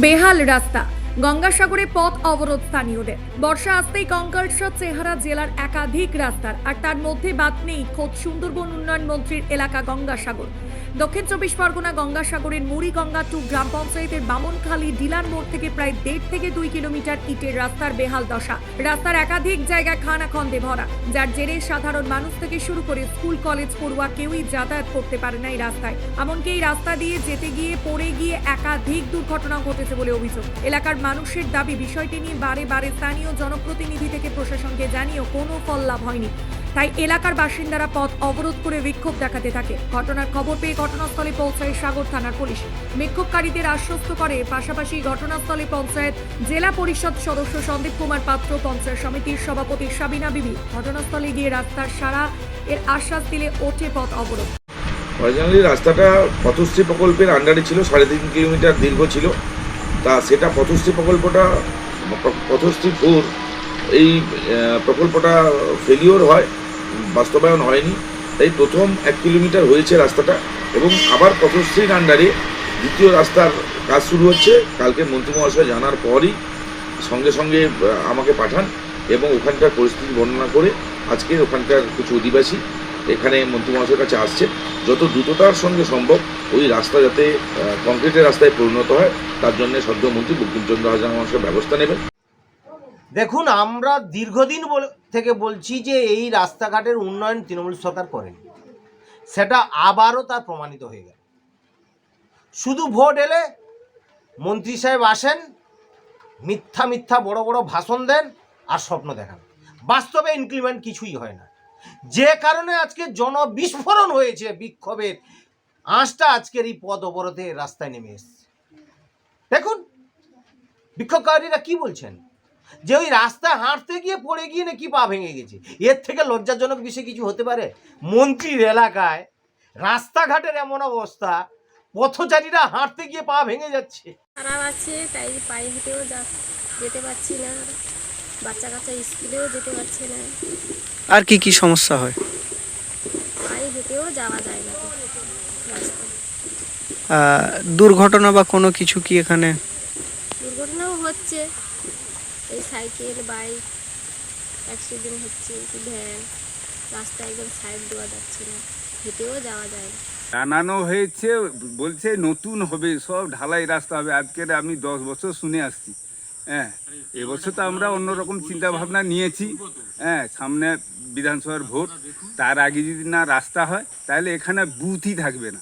বেহাল রাস্তা। গঙ্গাসাগরে পথ অবরোধ স্থানীয়দের। বর্ষা আসতেই কঙ্কালসার চেহারা জেলার একাধিক রাস্তার। আর তার মধ্যে বাদ নেই খোদ সুন্দরবন উন্নয়ন মন্ত্রীর এলাকা গঙ্গাসাগর। দক্ষিণ চব্বিশ পরগনা গঙ্গাসাগরের মুড়িগঙ্গা টু গ্রাম পঞ্চায়েতের বামনখালী ডিলার মোড় থেকে প্রায় দেড় থেকে দুই কিলোমিটার ইটের রাস্তার বেহাল দশা। রাস্তার একাধিক জায়গায় খানাখন্দে ভরা। যার জেরে সাধারণ মানুষ থেকে শুরু করে স্কুল, কলেজ পড়ুয়া কেউই যাতায়াত করতে পারে না এই রাস্তায়। এমনকি এই রাস্তা দিয়ে যেতে গিয়ে পড়ে গিয়ে একাধিক দুর্ঘটনা ঘটেছে বলে অভিযোগ। এলাকার মানুষের দাবি, বিষয়টি নিয়ে বারে বারে স্থানীয় জনপ্রতিনিধি থেকে প্রশাসনকে জানিয়েও কোনো ফল লাভ হয়নি। তাই এলাকার বাসিন্দারা পথ অবরোধ করে বিক্ষোভ দেখাতে থাকে। ঘটনার খবর পেয়ে ঘটনাস্থলে পৌঁছায় সাগর থানার পুলিশ। বিক্ষোভকারীদের আশ্বস্ত করে, পাশাপাশি ঘটনাস্থলে পঞ্চায়েত জেলা পরিষদ সদস্য সন্দীপ কুমার পাত্র, পঞ্চায়েত সমিতির সভাপতি সাবিনা বিবি। ঘটনাস্থলে গিয়ে রাস্তার সারা এর আশ্বাস দিলে ওঠে পথ অবরোধ। অরিজিনালি রাস্তাটা পথশ্রী প্রকল্পের আন্ডারে ছিল, সাড়ে তিন কিলোমিটার দীর্ঘ ছিল। তা সেটা পথশ্রী প্রকল্পটা, পথশ্রী ফোর এই প্রকল্পটা ফেলিওর হয়, বাস্তবায়ন হয়নি। তাই প্রথম এক কিলোমিটার হয়েছে রাস্তাটা এবং আবার পথশ্রীর আন্ডারে দ্বিতীয় রাস্তার কাজ শুরু হচ্ছে। কালকে মন্ত্রী মহাশয় জানার পরই সঙ্গে সঙ্গে আমাকে পাঠান এবং ওখানকার পরিস্থিতি বর্ণনা করে আজকে ওখানকার কিছু অধিবাসী এখানে মন্ত্রী মহাশয়ের কাছে আসছে। যত দ্রুততার সঙ্গে সম্ভব ওই রাস্তা যাতে কংক্রিটের রাস্তায় পরিণত হয়, তার জন্য সদ্য মন্ত্রী বঙ্কিমচন্দ্র হাজার মহাশয় ব্যবস্থা নেবেন। দেখুন, আমরা দীর্ঘদিন থেকে বলছি যে এই রাস্তাঘাটের উন্নয়ন তৃণমূল সরকার করেনি। সেটা আবারও তার প্রমাণিত হয়ে গেল। শুধু ভোট এলে মন্ত্রী সাহেব আসেন, মিথ্যা মিথ্যা বড় বড় ভাষণ দেন আর স্বপ্ন দেখান। বাস্তবে ইনক্রিমেন্ট কিছুই হয় না। যে কারণে আজকে জনবিস্ফোরণ হয়েছে বিক্ষোভের আঁচটা আজকের এই পদ অবরোধে রাস্তায় নেমে এসছে। দেখুন বিক্ষোভকারীরা কি বলছেন? যে ওই রাস্তায় হাঁটতে গিয়ে পড়ে গিয়ে নাকি পা ভেঙে গেছে। এর থেকে লজ্জাজনক বিষয় কিছু হতে পারে? মন্ত্রীর এলাকায় রাস্তাঘাটের এমন অবস্থা পথচারীরা হাঁটতে গিয়ে পা ভেঙে যাচ্ছে। খারাপ আছে তাই পায়ে হেঁটেও যা যেতে পারছি না। বাচ্চা কাচ্চা স্কুলেও যেতে পারছে না। আর কি কি সমস্যা হয়? পায়ে হেঁটেও যাওয়া যায় না। দুর্ঘটনা বা কোনো কিছু কি এখানে? দুর্ঘটনাও হচ্ছে। এই সাইকেল বাইক অ্যাক্সিডেন্ট হচ্ছে কি ভ্যান। রাস্তায় একদম সাইড দেওয়া যাচ্ছে না। হেঁটেও যাওয়া যায় না। জানানো হয়েছে বলছে নতুন হবে সব ঢালাই রাস্তা হবে। আজকের আমি দশ বছর শুনে আসছি। হ্যাঁ এবছর তো আমরা অন্যরকম চিন্তা ভাবনা নিয়েছি। হ্যাঁ সামনে বিধানসভার ভোট তার আগে যদি না রাস্তা হয় তাহলে এখানে বুথই থাকবে না।